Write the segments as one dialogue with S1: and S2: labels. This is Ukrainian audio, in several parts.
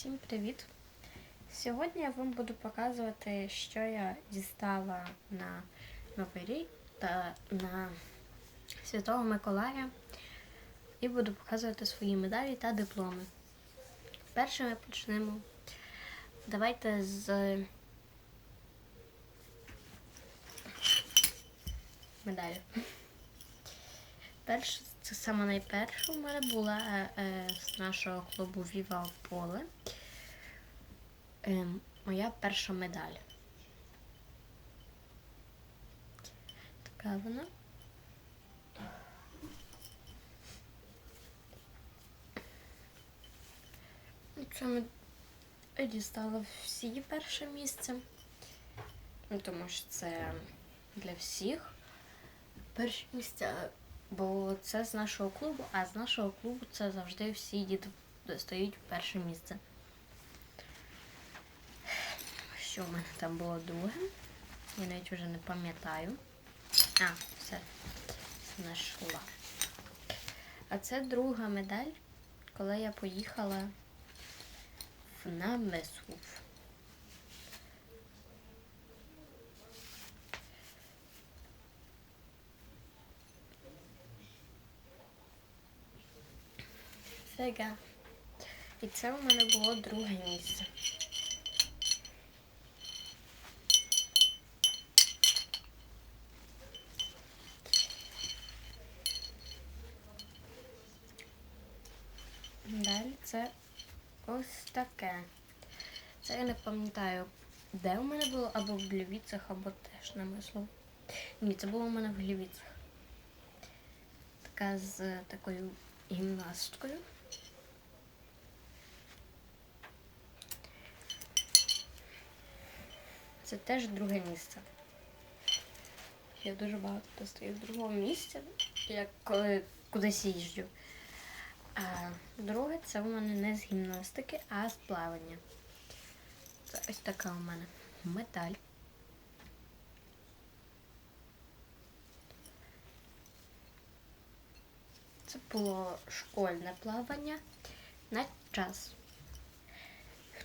S1: Всім привіт! Сьогодні я вам буду показувати, що я дістала на Новий рік та на Святого Миколая. І буду показувати свої медалі та дипломи. Перше ми почнемо. Давайте з медалі. Перше, це саме найперша у мене була е, е, з нашого клубу Віва Поле. Е, моя перша медаль. Така вона. Це ми дістала всі перше місце. Ну, тому що це для всіх перші місця. Бо це з нашого клубу, а з нашого клубу це завжди всі діти стають в перше місце. Що в мене там було друге? Я навіть вже не пам'ятаю. А, все, знайшла. А це друга медаль, коли я поїхала в Намесув. Фіга. І це у мене було друге місце. Далі це ось таке. Це я не пам'ятаю, де у мене було, або в Глівіцях, або теж намисло. Ні, це було у мене в Глівіцях. Така з такою гімнасткою. Це теж друге місце. Я дуже багато достаю з другого місця, як коли кудись їжджу. А друге це у мене не з гімнастики, а з плавання. Це ось така у мене медаль. Це було школьне плавання на час.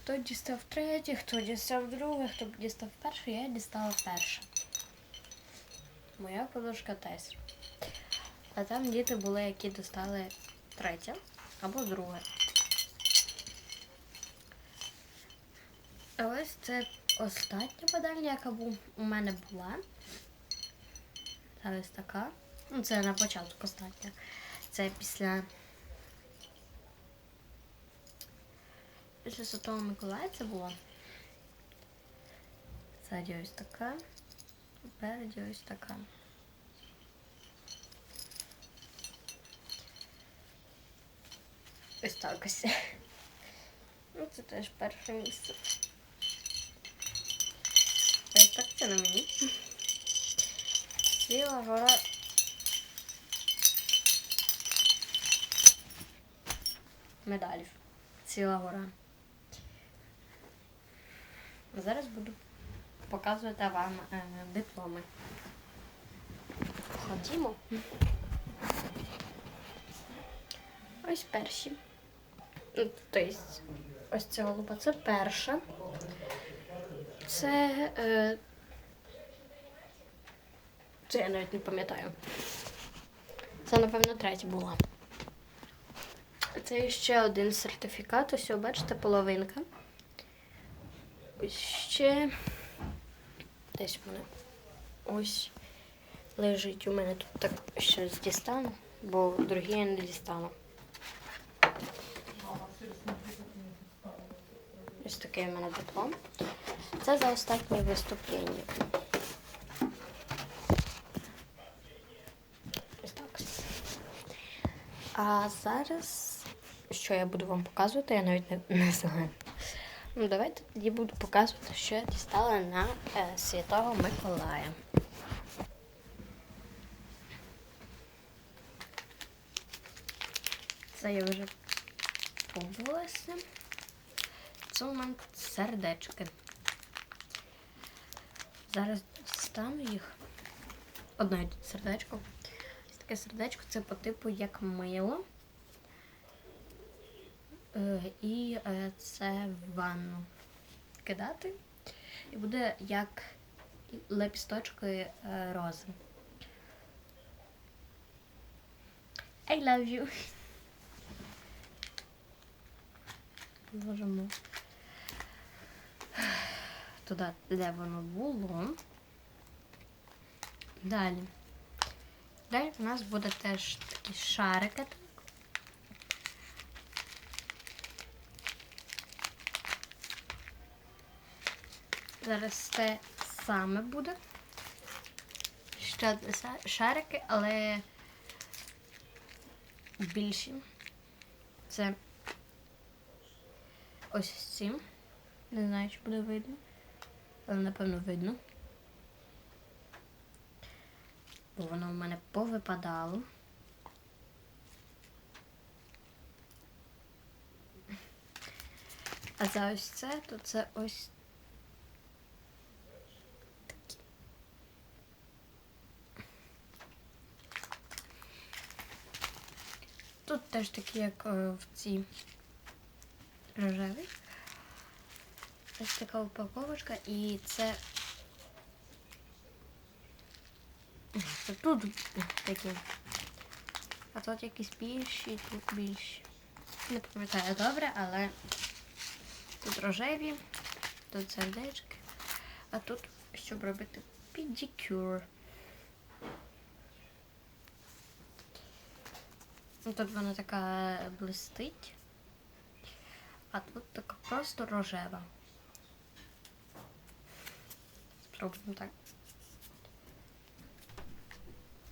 S1: Хто дістав третє, хто дістав друге, хто дістав перше, я дістала перше. Моя подружка теж. А там діти були, які достали третє або друге. А ось це остання медаль, яка у мене була. Це ось така. Ну, це на початку остання. Це після. Після Святого Миколая це було. Ззаді ось така. Спереді ось така. Ось так ось. Ну, це теж перше місце. Ось так це на мені. Ціла гора. Медалів. Ціла гора. Зараз буду показувати вам е, дипломи. Ходімо. Ось перші. Ну, Тобто, ось ця голуба це перша. Це. Е, це я навіть не пам'ятаю. Це, напевно, третя була. Це ще один сертифікат. Ось, бачите, половинка. Ще десь мене ось лежить. У мене тут так щось дістану, бо другі я не дістану. Ось такий у мене диплом. Це за останнє виступлення. Ось так. А зараз, що я буду вам показувати, я навіть не знаю. Ну, давайте тоді буду показувати, що я дістала на е, Святого Миколая. Це я вже побулася. Це у мене сердечки. Зараз стану їх. Одне сердечко. Таке сердечко це по типу як мило. Е, І е, це в ванну кидати. І буде як лепісточки е, рози. I love you. Вложимо туди, де воно було. Далі. Далі у нас буде теж такі шарики. Зараз те саме буде. Ще шарики, але більші. Це ось цим. Не знаю, чи буде видно. Але напевно видно. Бо воно в мене повипадало. А за ось це, то це ось Тут теж такі, як е, в цій рожевій. Ось така упаковочка і це. Тут такі. А тут якісь більші, тут більші. Не пам'ятаю добре, але тут рожеві, тут сердечки, а тут, щоб робити підікюр. Ну, Тут вона така блистить, а тут така просто рожева. Спробуємо так.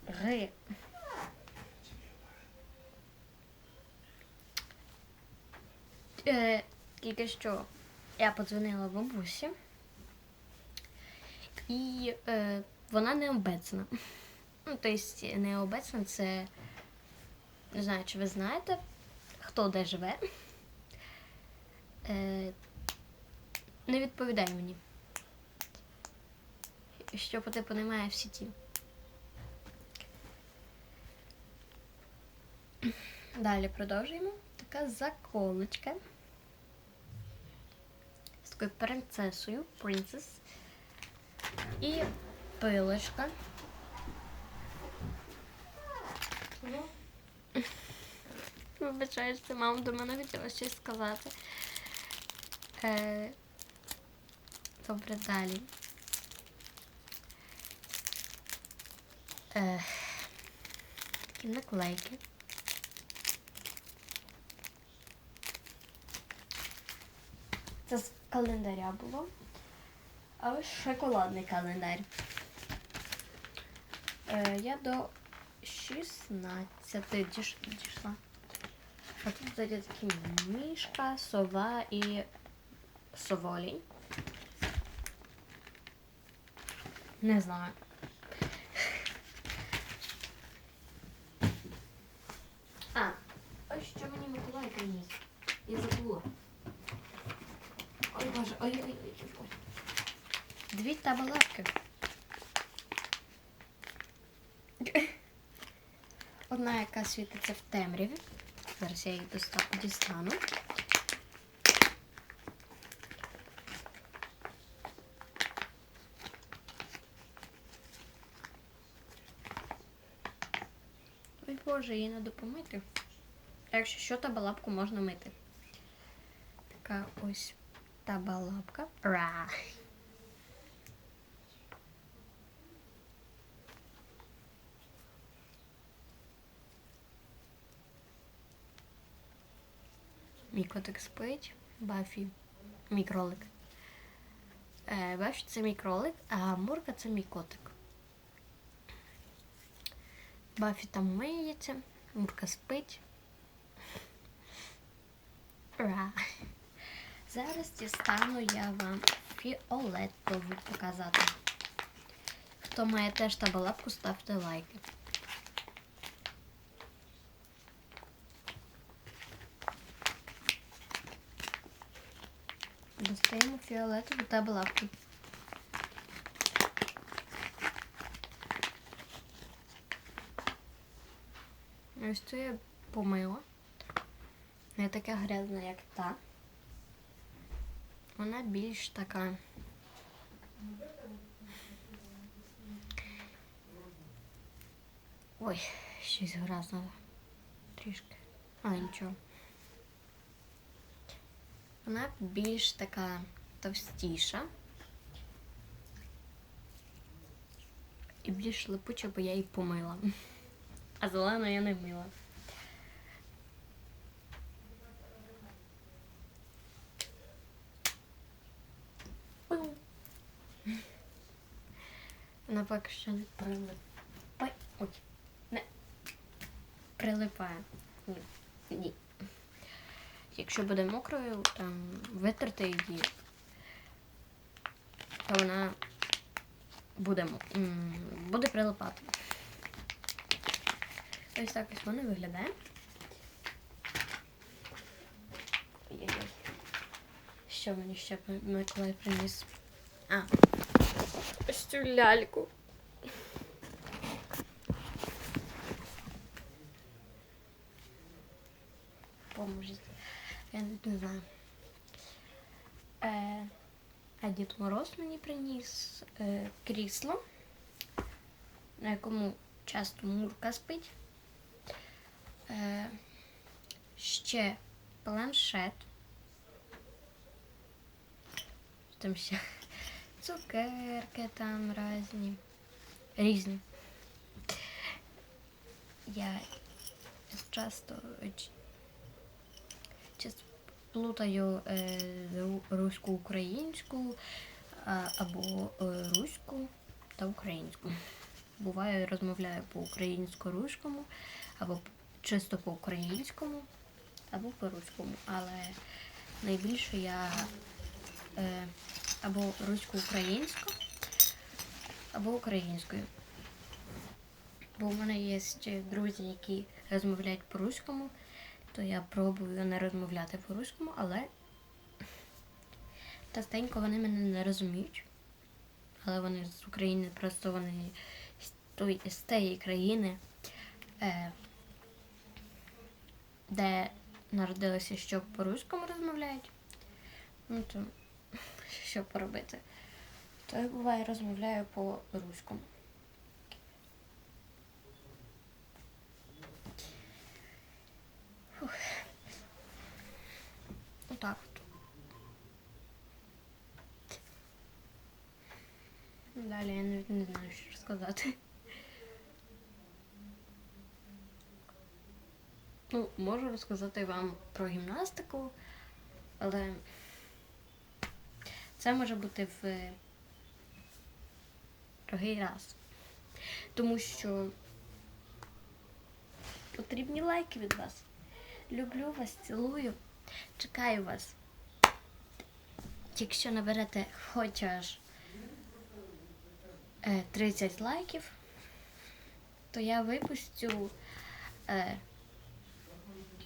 S1: Ри. Е, тільки що я подзвонила бабусі, і е, вона не обецена. Ну, тобто не обецена, це не знаю, чи ви знаєте, хто де живе. Е, не відповідай мені. Що по типу немає в сіті. Далі продовжуємо. Така заколочка. З такою принцесою, принцес. І пилочка. Вибачаю, що мама до мене хотіла щось сказати. Е, Добре, далі. Е, наклейки. Це з календаря було. А ось шоколадний календар. Е, я до 16 діш- дійшла. А тут такі мішка, сова і соволінь. Не знаю. А, ось що мені Миколай приніс. Я забула. Ой, боже, ой, ой, ой, ой, ой. Дві табалавки. Одна, яка світиться в темряві. Зараз я доста- дістану. Ой, Боже, її треба помити. Якщо що, табалапку можна мити. Така ось табалапка. Ра. Мій котик спить. Бафі. Мій кролик. Е, Бафі це мій кролик, а Мурка це мій котик. Бафі там миється, Мурка спить. Ура! Зараз дістану я вам фіолетову показати. Хто має теж табалапку, ставте лайки. Достаємо фіолетову табалапку. Ось це я помила. Не така грязна, як та. Вона більш така. Ой, щось грязнуло. Трішки. А, нічого. Вона більш така товстіша. І більш липуча, бо я її помила. А зелену я не мила. Вона поки що не прилипає. Ой, ой, не прилипає. Ні. Якщо буде мокрою, там витерти її, то вона буде, буде прилипати. Ось так ось воно виглядає. Що мені ще Миколай приніс? А. Ось цю ляльку. Я навіть не знаю. Е, а Дід Мороз мені приніс е, крісло, на якому часто Мурка спить. Е, ще планшет. Там ще цукерки там різні. Різні. Я часто плутаю е, руську українську або е, руську та українську. Буває, розмовляю по-українсько-руському, або чисто по-українському, або по-руському. Але найбільше я е, або русько-українську, або українською. Бо в мене є друзі, які розмовляють по-руському, то я пробую не розмовляти по-руському, але частенько вони мене не розуміють. Але вони з України, просто вони з, той, з тієї країни, е, де народилися, що по-руському розмовляють. Ну то що поробити? То я буває розмовляю по-руському. Фух. Отак от. Далі я навіть не знаю, що сказати. Ну, можу розказати вам про гімнастику, але це може бути в другий раз. Тому що потрібні лайки від вас. Люблю вас, цілую, чекаю вас. Якщо наберете хоч аж е, 30 лайків, то я випустю е,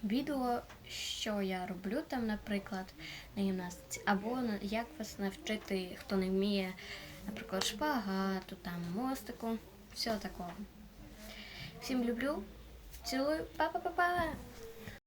S1: відео, що я роблю там, наприклад, на гімнастиці, або як вас навчити, хто не вміє, наприклад, шпагату, там, мостику, всього такого. Всім люблю, цілую, па-па-па-па!